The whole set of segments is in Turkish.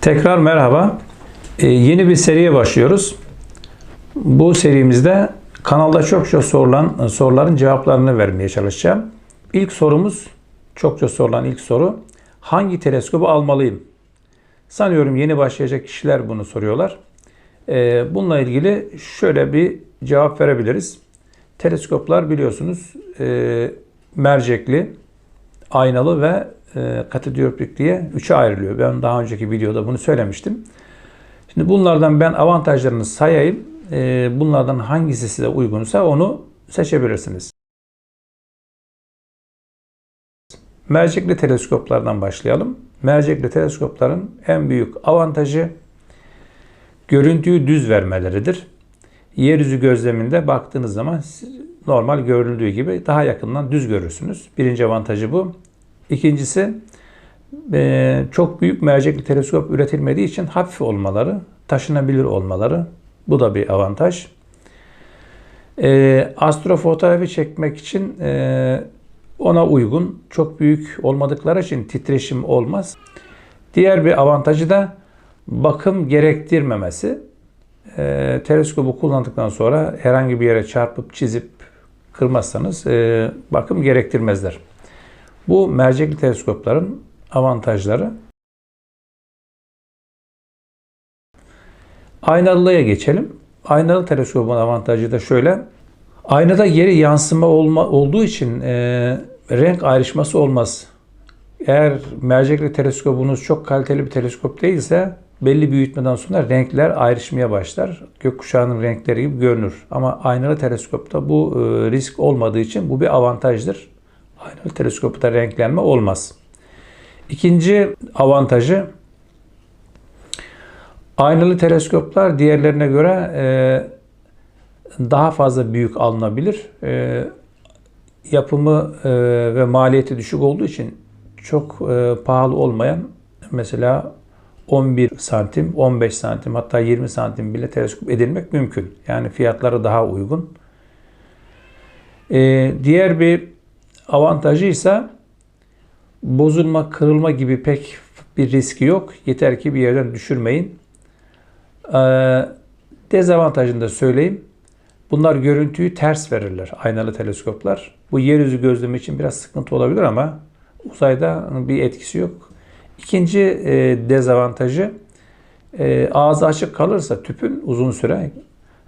Tekrar merhaba. Ee, yeni bir seriye başlıyoruz. Bu serimizde kanalda çokça sorulan soruların cevaplarını vermeye çalışacağım. İlk sorumuz, çokça sorulan ilk soru. Hangi teleskobu almalıyım? Sanıyorum yeni başlayacak kişiler bunu soruyorlar. Ee, bununla ilgili şöyle bir cevap verebiliriz. Teleskoplar biliyorsunuz e, mercekli, aynalı ve e, katodioptrik diye üçe ayrılıyor. Ben daha önceki videoda bunu söylemiştim. Şimdi bunlardan ben avantajlarını sayayım. E, bunlardan hangisi size uygunsa onu seçebilirsiniz. Mercekli teleskoplardan başlayalım. Mercekli teleskopların en büyük avantajı görüntüyü düz vermeleridir. Yeryüzü gözleminde baktığınız zaman normal görüldüğü gibi daha yakından düz görürsünüz. Birinci avantajı bu. İkincisi e, çok büyük mercekli teleskop üretilmediği için hafif olmaları, taşınabilir olmaları. Bu da bir avantaj. E, astrofotoğrafı çekmek için e, ona uygun. Çok büyük olmadıkları için titreşim olmaz. Diğer bir avantajı da bakım gerektirmemesi. E, teleskobu kullandıktan sonra herhangi bir yere çarpıp çizip kırmazsanız e, bakım gerektirmezler. Bu mercekli teleskopların avantajları. Aynalılığa geçelim. Aynalı teleskopun avantajı da şöyle. Aynada yeri yansıma olma, olduğu için e, renk ayrışması olmaz. Eğer mercekli teleskobunuz çok kaliteli bir teleskop değilse belli büyütmeden sonra renkler ayrışmaya başlar. Gökkuşağının renkleri gibi görünür. Ama aynalı teleskopta bu e, risk olmadığı için bu bir avantajdır. Aynalı teleskopta renklenme olmaz. İkinci avantajı aynalı teleskoplar diğerlerine göre e, daha fazla büyük alınabilir. E, yapımı e, ve maliyeti düşük olduğu için çok pahalı olmayan mesela 11 santim, 15 santim hatta 20 santim bile teleskop edilmek mümkün. Yani fiyatları daha uygun. E, diğer bir avantajı ise bozulma, kırılma gibi pek bir riski yok. Yeter ki bir yerden düşürmeyin. Ee, dezavantajını da söyleyeyim. Bunlar görüntüyü ters verirler aynalı teleskoplar. Bu yeryüzü gözlemi için biraz sıkıntı olabilir ama uzayda bir etkisi yok. İkinci e, dezavantajı e, ağzı açık kalırsa tüpün uzun süre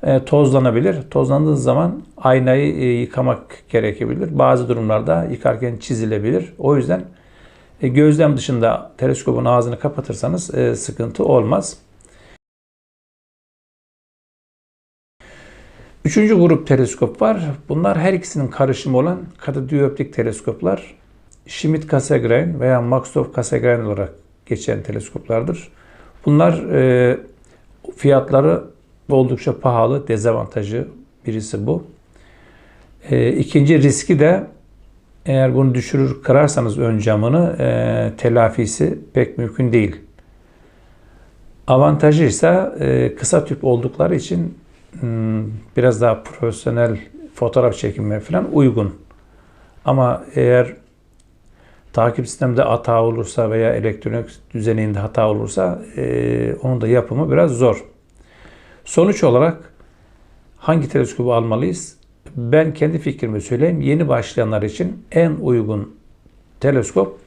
e, tozlanabilir. Tozlandığı zaman aynayı e, yıkamak gerekebilir. Bazı durumlarda yıkarken çizilebilir. O yüzden e, gözlem dışında teleskopun ağzını kapatırsanız e, sıkıntı olmaz. Üçüncü grup teleskop var. Bunlar her ikisinin karışımı olan katodioptrik teleskoplar. Schmidt-Cassegrain veya Maxtorf-Cassegrain olarak geçen teleskoplardır. Bunlar e, fiyatları oldukça pahalı. Dezavantajı birisi bu. E, ikinci riski de eğer bunu düşürür kırarsanız ön camını e, telafisi pek mümkün değil. Avantajı ise e, kısa tüp oldukları için hmm, biraz daha profesyonel fotoğraf çekimine falan uygun. Ama eğer takip sistemde hata olursa veya elektronik düzeninde hata olursa e, onun da yapımı biraz zor. Sonuç olarak hangi teleskobu almalıyız? Ben kendi fikrimi söyleyeyim. Yeni başlayanlar için en uygun teleskop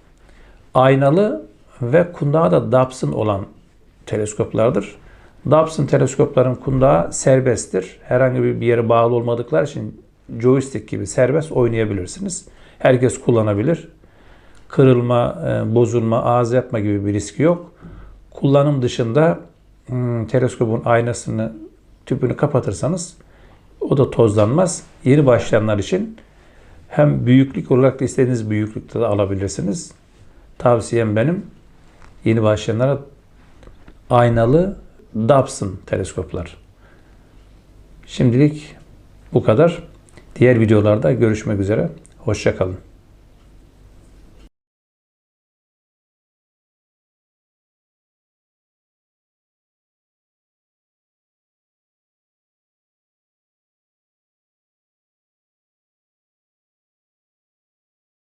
aynalı ve kundağı da Dobson olan teleskoplardır. Dobson teleskopların kundağı serbesttir. Herhangi bir yere bağlı olmadıkları için joystick gibi serbest oynayabilirsiniz. Herkes kullanabilir. Kırılma, e, bozulma, ağız yapma gibi bir riski yok. Kullanım dışında hmm, teleskopun aynasını, tüpünü kapatırsanız o da tozlanmaz. Yeni başlayanlar için hem büyüklük olarak da istediğiniz büyüklükte de alabilirsiniz. Tavsiyem benim yeni başlayanlara aynalı Dobson teleskoplar. Şimdilik bu kadar. Diğer videolarda görüşmek üzere. Hoşçakalın.